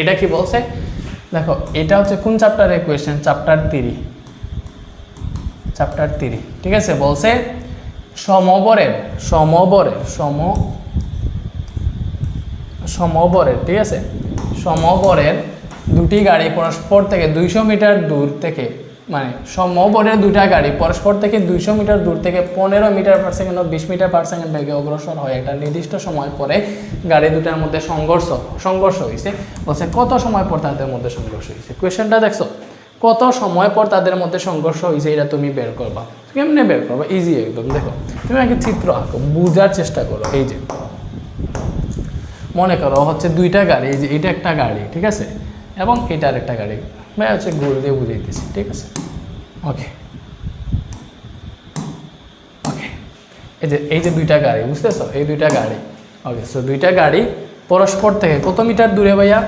এটা কি বলছে? দেখো, এটা হচ্ছে কোন চ্যাপ্টারের question chapter three chapter three ঠিক আছে? বলছে সমবরের সমবরের সম সমবরের ঠিক আছে? সমবরের দুটি গাড়ি পরস্পর থেকে দুইশো মিটার দূর থেকে মানে সমবরের দুটা গাড়ি, পরস্পর থেকে দুইশো মিটার দূর থেকে পনেরো মিটার পার সেকেন্ড ও বিশ মিটার পার সেকেন্ড বেগে অগ্রসর হয় একটা নির্দিষ্ট সময় পরে গাড়ি দুটার মধ্যে সংঘর্ষ সংঘর্ষ হয়েছে বলছে, কত সময় পর তাদের মধ্যে সংঘর্ষ হয়েছে কোয়েশ্চেনটা দেখছ? কত সময় পর তাদের মধ্যে সংঘর্ষ হয়েছে এটা তুমি বের করবা? কেমনে বের করবা? ইজি একদম, দেখো। তুমি আগে চিত্র আঁকো, বুঝার চেষ্টা করো, এই যে। মনে করো, হচ্ছে দুইটা গাড়ি, এই যে এটা একটা গাড়ি, ঠিক আছে? এবং এটার একটা গাড়ি। ভাই হচ্ছে গোল দিয়ে বুঝাইতেছি ঠিক আছে? ওকে ওকে এই যে এই যে দুইটা গাড়ি, বুঝতেছো? এই দুইটা গাড়ি। ওকে সো দুইটা গাড়ি পরস্পর থেকে, কত মিটার দূরে ভাইয়া?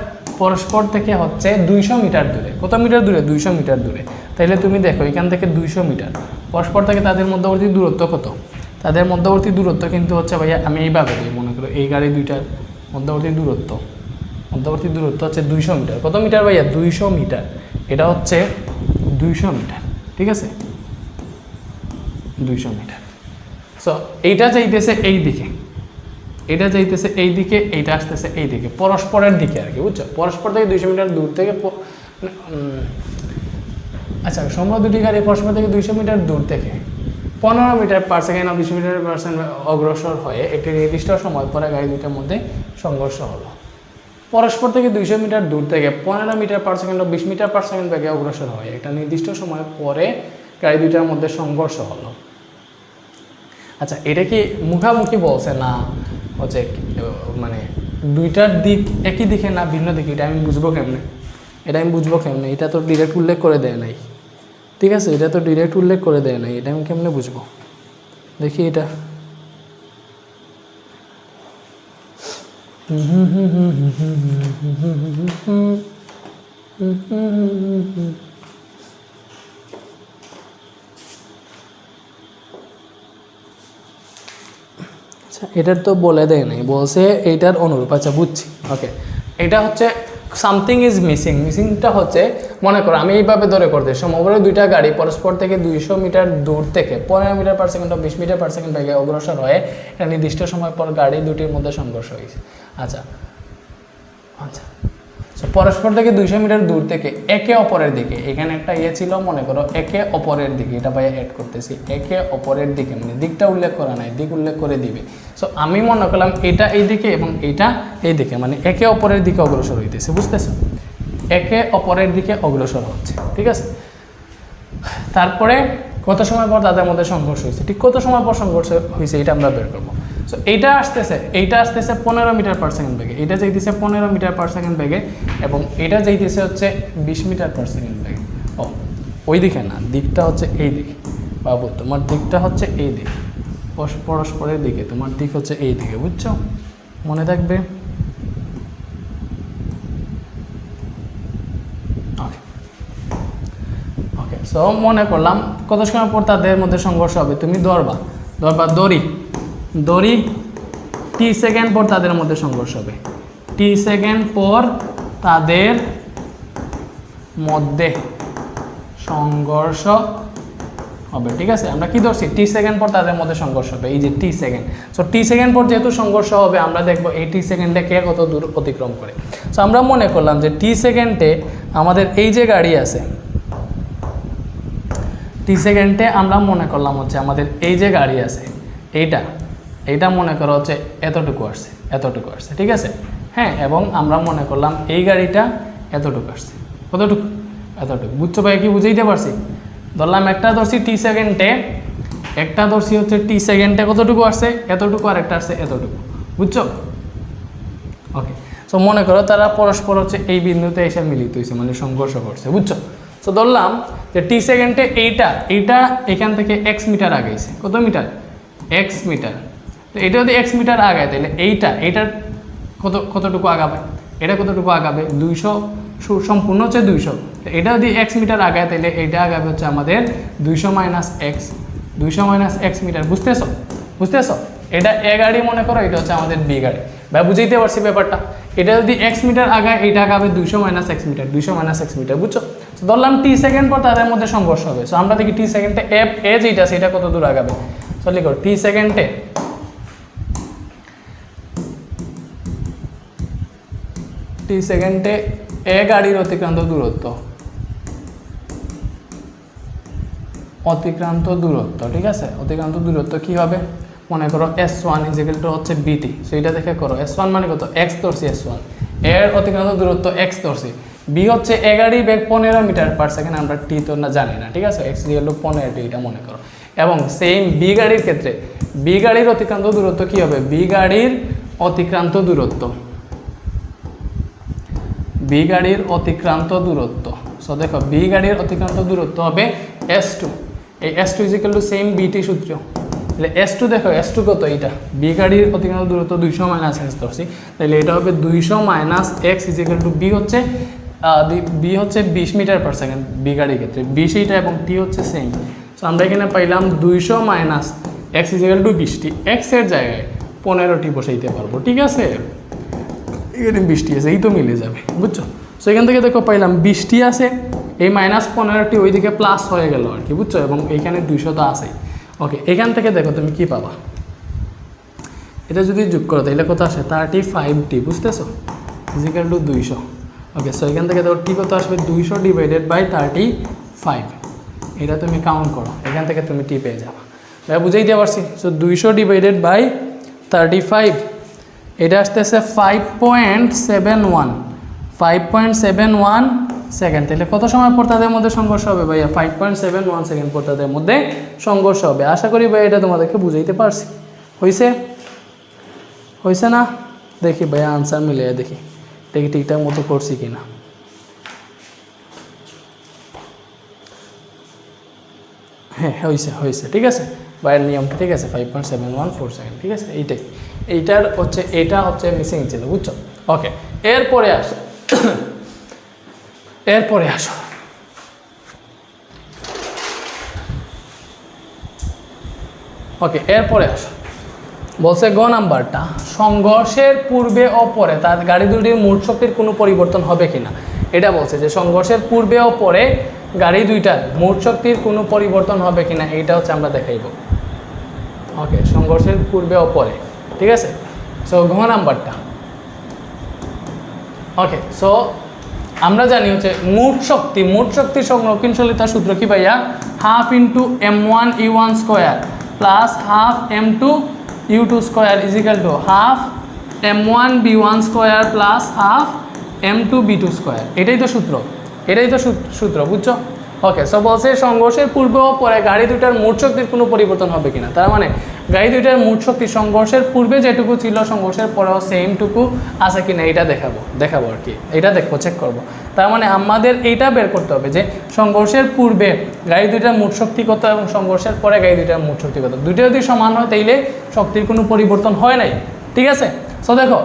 পরস্পর থেকে হচ্ছে দুইশো মিটার দূরে। কত মিটার দূরে? দুইশো মিটার দূরে। তাইলে তুমি দেখো, এখান থেকে দুইশো মিটার। পরস্পর থেকে তাদের মধ্যবর্তী দূরত্ব কত? তাদের মধ্যবর্তী দূরত্ব কিন্তু হচ্ছে ভাইয়া, আমি এইভাবে দিই, মনে করো, এই গাড়ি দুইটার মধ্যবর্তী দূরত্ব। মধ্যবর্তী দূরত্ব হচ্ছে দুইশো মিটার। কত মিটার ভাইয়া? দুইশো মিটার। এটা হচ্ছে দুইশো মিটার, ঠিক আছে? দুইশো মিটার। সো এইটা যাইতেছে এই দিকে। এটা যাইতেছে এই দিকে, এইটা আসতেছে এই দিকে। পরস্পরের দিকে আর কি, বুঝছ? পরস্পর থেকে দুইশো মিটার দূর থেকে আচ্ছা সম্ভব দুটি গাড়ি পরস্পর থেকে দুইশো মিটার দূর থেকে। পনেরো মিটার পার সেকেন্ড বিশ মিটার পার সেকেন্ড অগ্রসর হয়ে একটি নির্দিষ্ট সময় পরে গাড়ি দুইটার মধ্যে সংঘর্ষ হলো। পরস্পর থেকে দুইশো মিটার দূর থেকে পনেরো মিটার পার সেকেন্ড বিশ মিটার পার সেকেন্ড বেগে অগ্রসর হয়। একটা নির্দিষ্ট সময় পরে গাড়ি দুইটার মধ্যে সংঘর্ষ হলো। আচ্ছা এটা কি মুখামুখি বলছে না হচ্ছে মানে দুইটার দিক একই দিকে না ভিন্ন দিকে? এটা আমি বুঝব কেমনে? এটা আমি বুঝব কেমনে? এটা তো ডিরেক্ট উল্লেখ করে দেয় নাই। ঠিক আছে, এটা তো ডিরেক্ট উল্লেখ করে দেয় নাই। এটা আমি কেমনে বুঝব? দেখি এটা। আচ্ছা এটার তো বলে দেয় নাই বলছে এটার অনুরূপ। আচ্ছা বুঝছি। ওকে এটা হচ্ছে সামথিং ইজ মিসিং মিসিংটা হচ্ছে, মনে করো, আমি এইভাবে ধরে করতে সমগ্র দুইটা গাড়ি পরস্পর থেকে দুইশো মিটার দূর থেকে, পনেরো মিটার পার সেকেন্ড বিশ মিটার পার সেকেন্ড বেগে অগ্রসর হয়ে একটা নির্দিষ্ট সময় পর গাড়ি দুটির মধ্যে সংঘর্ষ হয়েছে। আচ্ছা। আচ্ছা। পরস্পর থেকে দুইশো মিটার দূর থেকে একে অপরের দিকে। এখানে একটা ইয়ে ছিল, মনে করো, একে অপরের দিকে। এটা ভাইয়া অ্যাড করতেছি। একে অপরের দিকে মানে দিকটা উল্লেখ করা নাই, দিক উল্লেখ করে দিবে। সো আমি মনে করলাম এটা এই দিকে এবং এটা এই দিকে মানে একে অপরের দিকে অগ্রসর হইতেছে, বুঝতেছো? একে অপরের দিকে অগ্রসর হচ্ছে, ঠিক আছে? তারপরে কত সময় পর তাদের মধ্যে সংঘর্ষ হয়েছে ঠিক কত সময় পর সংঘর্ষ হয়েছে এটা আমরা বের করব। সো এইটা আসতেছে এইটা আসতেছে পনেরো মিটার পার সেকেন্ড বেগে এটা যাইতেছে পনেরো মিটার পার সেকেন্ড বেগে এবং এটা যাইতেছে হচ্ছে বিশ মিটার পার সেকেন্ড বেগে। ও, ওই দিকে না, দিকটা হচ্ছে এই দিকে। বাবু, তোমার দিকটা হচ্ছে এই দিক পরস্পরের দিকে, তোমার দিক হচ্ছে এই দিকে, বুঝছ? মনে থাকবে? ওকে সো মনে করলাম, কত সময় পর তাদের মধ্যে সংঘর্ষ হবে? তুমি ধরবা ধরবা দড়ি। দড়ি টি সেকেন্ড পর তাদের মধ্যে সংঘর্ষ হবে। টি সেকেন্ড পর তাদের মধ্যে সংঘর্ষ হবে, ঠিক আছে? আমরা কি ধরছি? টি সেকেন্ড পর তাদের মধ্যে সংঘর্ষ হবে, এই যে T second so T second পর যেহেতু সংঘর্ষ হবে, আমরা দেখব এই টি সেকেন্ডে কে কত দূর অতিক্রম করে। সো আমরা মনে করলাম যে টি সেকেন্ডে আমাদের এই যে গাড়ি আছে টি সেকেন্ডে আমরা মনে করলাম হচ্ছে আমাদের এই যে গাড়ি আছে, এইটা এইটা মনে করো হচ্ছে এতটুকু আসছে এতটুকু আসছে, ঠিক আছে? হ্যাঁ এবং আমরা মনে করলাম এই গাড়িটা এতটুকু আসছে। কতটুকু? এতটুকু। বুঝছ ভাই, কি বুঝাইতে পারছি? ধরলাম একটা ধরছি টি সেকেন্ডে একটা ধরছি হচ্ছে টি সেকেন্ডে কতটুকু আসছে? এতটুকু আর একটা আসছে এতটুকু। বুঝছ? ওকে সো মনে করো তারা পরস্পর হচ্ছে এই বিন্দুতে এসে মিলিত হয়েছে মানে সংঘর্ষ করছে, বুঝছ? সো ধরলাম যে টি সেকেন্ডে এইটা এইটা এখান থেকে এক্স মিটার আগেছে কত মিটার এক্স মিটার তো এটা যদি এক্স মিটার আগায়, তাহলে এইটা, এইটার কত, কতটুকু আগাবে? এটা কতটুকু আগাবে? দুইশো সম্পূর্ণ হচ্ছে দুইশো। তো এটা যদি এক্স মিটার আগায়, তাহলে এইটা আগাবে হচ্ছে আমাদের দুইশো মাইনাস এক্স দুইশো মাইনাস এক্স মিটার, বুঝতেছো? বুঝতেছো? এটা এ গাড়ি মনে করো, এটা হচ্ছে আমাদের বি গাড়ি। ভাই, বুঝাইতে পারছি ব্যাপারটা? এটা যদি এক্স মিটার আগায় এটা আগাবে দুইশো মাইনাস এক্স মিটার, দুইশো মাইনাস এক্স মিটার, বুঝছ? তো ধরলাম টি সেকেন্ড পর তাদের মধ্যে সংঘর্ষ হবে। সো আমরা দেখি টি সেকেন্ডে এফ এ যেটা সেটা কত দূর আগাবে? সো করো টি সেকেন্ডে টি সেকেন্ডে এ গাড়ির অতিক্রান্ত দূরত্ব অতিক্রান্ত দূরত্ব ঠিক আছে? অতিক্রান্ত দূরত্ব কি হবে মনে করো এস ওয়ান ইজিক্যাল টু হচ্ছে বিটি সেইটা দেখে করো। এস ওয়ান মানে কত? এক্স ধরছি এস ওয়ানের অতিক্রান্ত দূরত্ব এক্স ধরছি। বি হচ্ছে এগারি বেগ পনেরো মিটার পার সেকেন্ড আমরা টি তো না জানি না, ঠিক আছে? এক্স ইজিক্যাল টু পনেরো টি এটা মনে করো। এবং সেম বি গাড়ির ক্ষেত্রে বি গাড়ির অতিক্রান্ত দূরত্ব কি হবে? বি গাড়ির অতিক্রান্ত দূরত্ব। বি গাড়ির অতিক্রান্ত দূরত্ব সো দেখো বি গাড়ির অতিক্রান্ত দূরত্ব হবে এস টু এই S two equal to same বিটি সূত্র। তাহলে এস টু দেখো এস টু কত? এইটা। বি গাড়ির অতিক্রান্ত দূরত্ব দুইশো মাইনাস এক্স ধরছি তাহলে এটা হবে দুইশো minus X equal to B হচ্ছে বি হচ্ছে বিশ মিটার পার সেকেন্ড বি গাড়ির ক্ষেত্রে। বিশ এইটা এবং টি হচ্ছে সেম সো আমরা এখানে পাইলাম দুইশো মাইনাস এক্স ইজিক্যাল টু বিশটি। এক্সের জায়গায় পনেরোটি বসাইতে পারব, ঠিক আছে? এখানে বৃষ্টি আছে, এই তো মিলে যাবে, বুঝছ? সো এখান থেকে দেখো পাইলাম, বৃষ্টি আছে, এই মাইনাস পনেরোটি ওইদিকে প্লাস হয়ে গেল আর কি, বুঝছ? এবং এইখানে দুইশো তো আছে ওকে এখান থেকে দেখো তুমি কি পাবা? এটা যদি যোগ করো, তাহলে কত আসে? থার্টি ফাইভ টি বুঝতেছো ফিজিক্যাল টু দুইশো। ওকে সো এখান থেকে দেখো টি কত আসবে? দুইশো ডিভাইডেড বাই থার্টি ফাইভ এটা তুমি কাউন্ট করো, এখান থেকে তুমি টি পেয়ে যাবা। বুঝাইতে পারছি সো দুইশো ডিভাইডেড বাই থার্টি ফাইভ এটা আসতেছে five point seven one five point seven one second তাহলে কত সময় পর তাদের মধ্যে সংঘর্ষ হবে ভাইয়া? Five point seven one second পর তাদের মধ্যে সংঘর্ষ হবে। আশা করি ভাই এটা তোমাদেরকে বুঝাইতে পারছি। হয়েছে হয়েছে না? দেখি ভাইয়া আনসার মিলিয়ে দেখি। দেখি ঠিকঠাক মতো করছি কি না হ্যাঁ হয়েছে হয়েছে ঠিক আছে? বাইরের নিয়মটা ঠিক আছে? Five point seven one four second ঠিক আছে? এইটাই। এইটার হচ্ছে, এটা হচ্ছে মিসিং ছিল, বুঝছ? ওকে এরপরে আসো। এরপরে আসো। ওকে এরপরে আসো। বলছে, গ নাম্বারটা, সংঘর্ষের পূর্বে ও পরে তার গাড়ি দুটির মোট শক্তির কোনো পরিবর্তন হবে কিনা? এটা বলছে যে, সংঘর্ষের পূর্বে ও পরে গাড়ি দুইটার মোট শক্তির কোনো পরিবর্তন হবে কিনা? এইটা হচ্ছে আমরা দেখাইব। ওকে সংঘর্ষের পূর্বে ও পরে, ঠিক আছে? সো ঘ নাম্বারটা। ওকে সো আমরা জানি হচ্ছে মোট শক্তি মোট শক্তি সংরক্ষণশীলতার সূত্র কি ভাইয়া? Half into M one U one square plus half M two U two square equal to half M one B one square plus half M two B two square এটাই তো সূত্র, এটাই তো সূত্র, বুঝছ? ওকে সো বলছে সংঘর্ষের পূর্বে ও পরে গাড়ি দুইটার মোট শক্তির কোনো পরিবর্তন হবে কিনা? তার মানে গাড়ি দুইটার মোট শক্তি সংঘর্ষের পূর্বে যেটুকু ছিল, সংঘর্ষের পরেও সেমটুকু আছে কিনা এটা দেখাবো দেখাবো আর কি। এটা দেখব চেক করব। তার মানে আমাদের এইটা বের করতে হবে যে সংঘর্ষের পূর্বে গাড়ি দুইটার মোট শক্তি কত এবং সংঘর্ষের পরে গাড়ি দুইটার মোট শক্তি কত? দুইটা যদি সমান হয়, তাইলে শক্তির কোনো পরিবর্তন হয় নাই। ঠিক আছে? সো দেখো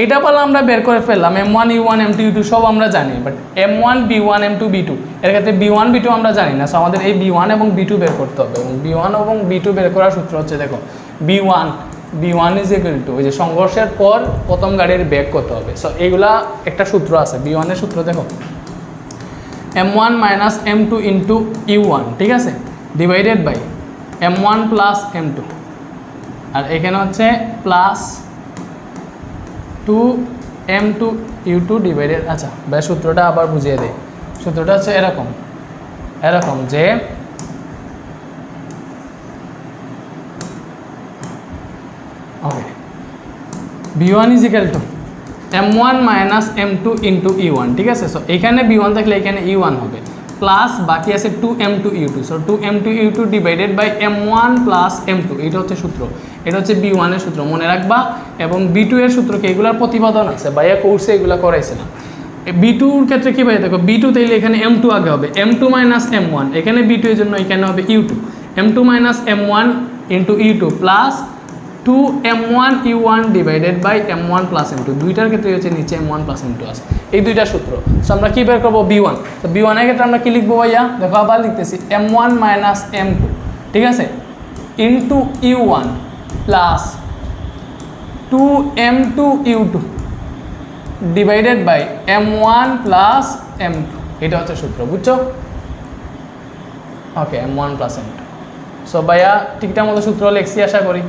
এইটা পারলে আমরা বের করে ফেললাম m one u one m two u two সব আমরা জানি but m one v one m two v two এর ক্ষেত্রে বি ওয়ান বি টু আমরা জানি না সো আমাদের এই বি ওয়ান এবং বি টু বের করতে হবে, এবং বি ওয়ান এবং বি টু বের করার সূত্র হচ্ছে, দেখো v one v one is equal to ওই যে সংঘর্ষের পর প্রথম গাড়ির বেগ করতে হবে সো এইগুলা একটা সূত্র আছে বি ওয়ানের সূত্র, দেখো m one minus m two into u one ঠিক আছে divided by m one plus m two আর এখানে হচ্ছে plus two m two u two divided আচ্ছা ভাই সূত্রটা আবার বুঝিয়ে দেয় সূত্রটা হচ্ছে এরকম এরকম যে okay v one is equal to m one minus m two into u one ঠিক আছে? সো এখানে বি ওয়ান থাকলে এখানে ই ওয়ান হবে। প্লাস বাকি আছে two m two u two so two m two u two divided by m one plus m two এটা হচ্ছে সূত্র। এটা হচ্ছে বি ওয়ানের সূত্র। মনে রাখবা, এবং বি টু এর সূত্র কি এগুলোর প্রতিপাদন আছে। বাইয়া কোর্সে এগুলো করাইছে না। বি টুর ক্ষেত্রে কী ভাই দেখো বি টু তাইলে এখানে এম টু আগে হবে। M two minus m one এখানে বি টু এর জন্য এখানে হবে u two m two minus m one into u two plus two m one u one divided by m one plus m two দুইটার ক্ষেত্রে হচ্ছে নিচে m one plus m two আছে। এই দুইটা সূত্র। সো আমরা কী বের করব? বি ওয়ান তো বি ওয়ানের ক্ষেত্রে আমরা কী লিখব ভাইয়া? দেখো, আবার লিখতেছি। M one minus m two ঠিক আছে? Into u one plus two m two u two divided by m one plus m two এটা হচ্ছে সূত্র, বুঝছ? Okay m one plus m two so ভাইয়া, ঠিকঠাক মতো সূত্র লেখছি, আশা করি।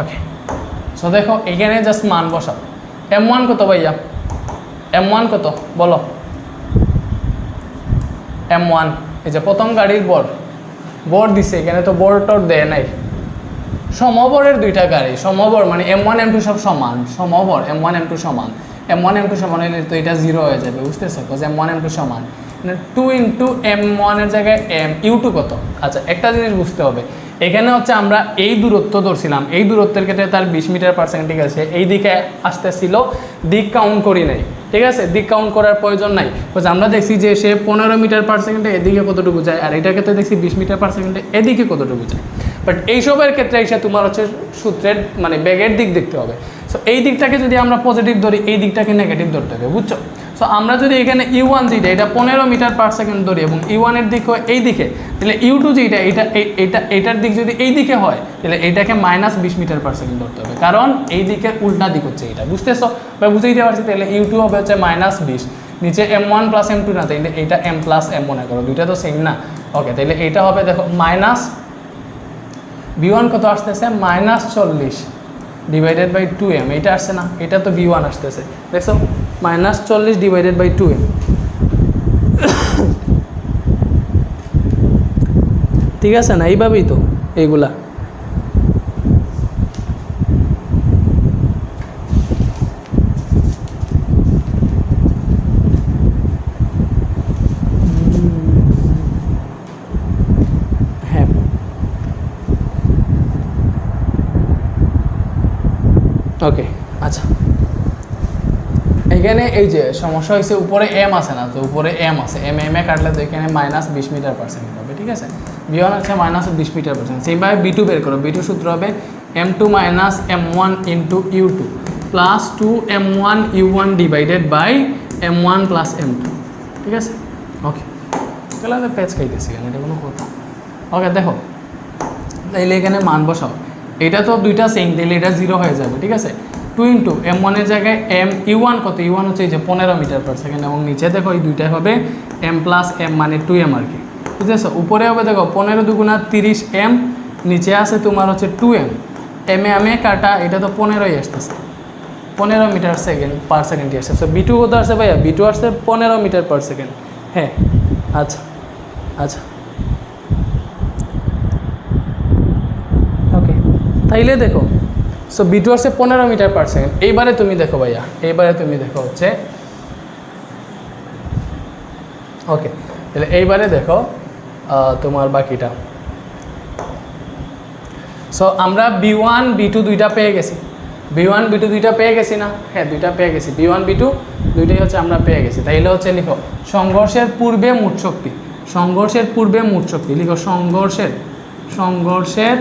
ওকে সো দেখো, এখানে জাস্ট মান বসাও। এম ওয়ান কত ভাইয়া? এম ওয়ান কত? বলো। এম ওয়ান এই যে প্রথম গাড়ির বর। বর দিছে, এখানে তো বর টর দেয় নাই। সমবরের দুইটা গাড়ি। সমবর মানে এম ওয়ান এম টু সব সমান। সমবর এম ওয়ান এম টু সমান। এম ওয়ান এম টু সমান হলে তো এটা জিরো হয়ে যাবে, বুঝতেছো? Because m one m two সমান। টু ইন্টু এম ওয়ানের জায়গায় এম ইউ টু কত? আচ্ছা একটা জিনিস বুঝতে হবে। এখানে হচ্ছে আমরা এই দূরত্ব ধরছিলাম। এই দূরত্বের ক্ষেত্রে তার বিশ মিটার পার সেকেন্ড ঠিক আছে। এই দিকে আসতেছিল, দিক কাউন্ট করি নাই। ঠিক আছে? দিক কাউন্ট করার প্রয়োজন নাই। বিকজ আমরা দেখছি যে সে পনেরো মিটার পার সেকেন্ডে এদিকে কতটুকু যায়, আর এটার ক্ষেত্রে দেখছি বিশ মিটার পার সেকেন্ডে এদিকে কতটুকু যায়। বাট এইসবের ক্ষেত্রে এসে তোমার হচ্ছে সূত্রের মানে ব্যাগের দিক দেখতে হবে। সো এই দিকটাকে যদি আমরা পজিটিভ ধরি, এই দিকটাকে নেগেটিভ ধরতে হবে। বুঝছ? সো আমরা যদি এখানে ইউ ওয়ান যেটা এটা পনেরো মিটার পার সেকেন্ড ধরি এবং ইউ ওয়ানের দিক হয় এই দিকে, তাহলে ইউ টু যেটা এটা এটা এটার দিক যদি এই দিকে হয়, তাহলে এটাকে মাইনাস বিশ মিটার পার সেকেন্ড ধরতে হবে। কারণ এই দিকের উল্টা দিক হচ্ছে এটা, বুঝতেছো? বা বুঝে দিতে পারছি, তাহলে ইউ টু হবে হচ্ছে মাইনাস বিশ, নিচে m one plus m two না তাইলে এটা এম প্লাস এম মনে করো, দুইটা তো সেম না। ওকে তাহলে এটা হবে, দেখো মাইনাস বি ওয়ান কত আসতেছে? মাইনাস চল্লিশ ডিভাইডেড বাই টু এম এটা আসছে না, এটা তো বি ওয়ান আসতেছে। দেখছ? মাইনাস চল্লিশ ডিভাইডেড বাই টু এম ঠিক আছে না? এইভাবেই তো এইগুলা হ্যাঁ। ওকে আচ্ছা। এখানে এই যে সমস্যা হয়েছে উপরে এম আছে না? তো উপরে এম আছে। এম এম এ কাটলে তো এখানে মাইনাস বিশ মিটার পার সেকেন্ড হবে, ঠিক আছে? বি ওয়ান হচ্ছে মাইনাস বিশ মিটার পার সেকেন্ড সেইভাবে বি টু বের করো। বি টু সূত্র হবে m two minus m one into u two plus two m one u one divided by m one plus m two ঠিক আছে? ওকে তাহলে আমি প্যাচ খাইতেছি কেন? এটা কোনো কথা। ওকে দেখো। তাইলে এখানে মান বসাও। এটা তো দুইটা সেম তাইলে এটা জিরো হয়ে যাবে, ঠিক আছে? টু ইন্টু এম ওয়ানের জায়গায় এম ইউ ওয়ান কত? ইউ ওয়ান হচ্ছে এই যে পনেরো মিটার পার সেকেন্ড এবং নিচে দেখো এই দুইটাই হবে এম প্লাস এম মানে টু এম আর কি। বুঝতেছো উপরে হবে দেখো পনেরো দুগুণা তিরিশ এম নিচে আছে তোমার হচ্ছে two M M A M A কাটা, এটা তো পনেরোই আসতেছে। পনেরো মিটার সেকেন্ড পার সেকেন্ডই আসছে। সো বি টু কত আসছে ভাইয়া? বি টু আসছে পনেরো মিটার পার সেকেন্ড হ্যাঁ আচ্ছা আচ্ছা। ওকে তাইলে দেখো সো বি টু আসছে পনেরো মিটার পার সেকেন্ড এইবারে তুমি দেখো ভাইয়া, এইবারে তুমি দেখো হচ্ছে ওকে তাহলে এইবারে দেখো তোমার বাকিটা। সো আমরা বি ওয়ান বি টু দুইটা পেয়ে গেছি। বি ওয়ান বি টু দুইটা পেয়ে গেছি না? হ্যাঁ দুইটা পেয়ে গেছি। বি ওয়ান বি টু দুইটাই হচ্ছে আমরা পেয়ে গেছি। তাইলে হচ্ছে লিখো, সংঘর্ষের পূর্বে মোট শক্তি। সংঘর্ষের পূর্বে মোট শক্তি। লিখো, সংঘর্ষের সংঘর্ষের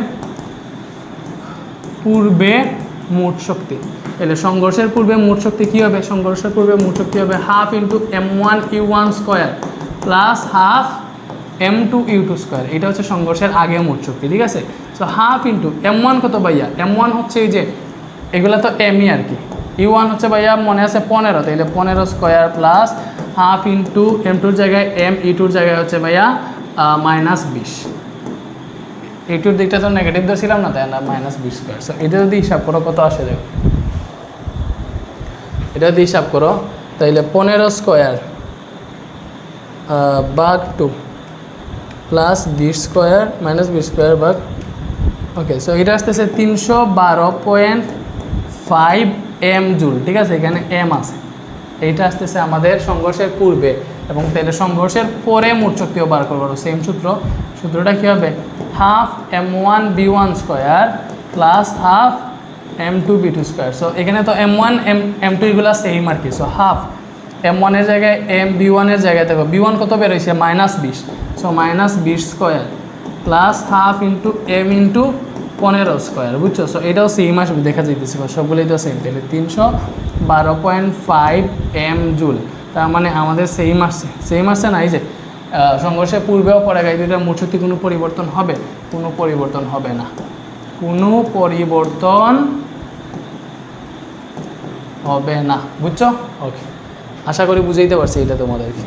পূর্বে মোট শক্তি। তাহলে সংঘর্ষের পূর্বে মোট শক্তি কী হবে? সংঘর্ষের পূর্বে মোট শক্তি হবে half into m one u one square plus half m two u two square এটা হচ্ছে সংঘর্ষের আগে মোট শক্তি, ঠিক আছে? So half into m one কত ভাইয়া? এম ওয়ান হচ্ছে এই যে, এগুলো তো এমই আর কি। ইউ ওয়ান হচ্ছে ভাইয়া মনে আছে পনেরো তাইলে পনেরো square plus half into m টুর জায়গায় এম ই টুর জায়গায় হচ্ছে ভাইয়া মাইনাস বিশ। এইটুর দিকটা তো নেগেটিভ ধরছিলাম না, তাই না? মাইনাস বি স্কোয়ার সো এটা যদি হিসাব করো, কত আসে দেখো। এটা যদি হিসাব করো, তাইলে পনেরো স্কোয়ার বাঘ টু প্লাস বিশ স্কোয়ার মাইনাস বি স্কোয়ার বাঘ ওকে সো এটা আসতেছে তিনশো বারো পয়েন্ট ফাইভ এম জুল ঠিক আছে? এখানে এম আছে। এইটা আসতেছে আমাদের সংঘর্ষের পূর্বে এবং তাহলে সংঘর্ষের পরে মোট শক্তিও বার করব। সেম সূত্র। সূত্রটা কী হবে? Half m one v one square plus half m two v two square so এখানে তো m one m m two এগুলো সেম আর কি। সো হাফ এম ওয়ানের জায়গায় এম বি ওয়ানের জায়গায় দেখো বি ওয়ান কত বেরোইছে মাইনাস বিশ। সো মাইনাস বিশ square plus half into m into পনেরো স্কোয়ার বুঝছ? সো এটাও সেম আসবে, দেখা যাইতেছে। সবগুলোই তো সেম তাহলে তিনশো বারো পয়েন্ট ফাইভ এম জুল তার মানে আমাদের সেম আসছে। সেম আসছে না, এই যে সংঘর্ষের পূর্বেও পরে এই দুইটার মূর্ছতি কোনো পরিবর্তন হবে? কোনো পরিবর্তন হবে না। কোনো পরিবর্তন হবে না। বুঝছ? ওকে আশা করি বুঝাইতে পারছি এটা তোমাদেরকে।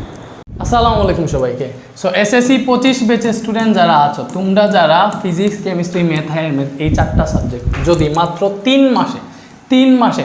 আসসালামু আলাইকুম সবাইকে। সো এসএসসি পঁচিশ বেচের স্টুডেন্ট যারা আছো তোমরা যারা ফিজিক্স কেমিস্ট্রি ম্যাথ এই চারটা সাবজেক্ট যদি মাত্র তিন মাসে তিন মাসে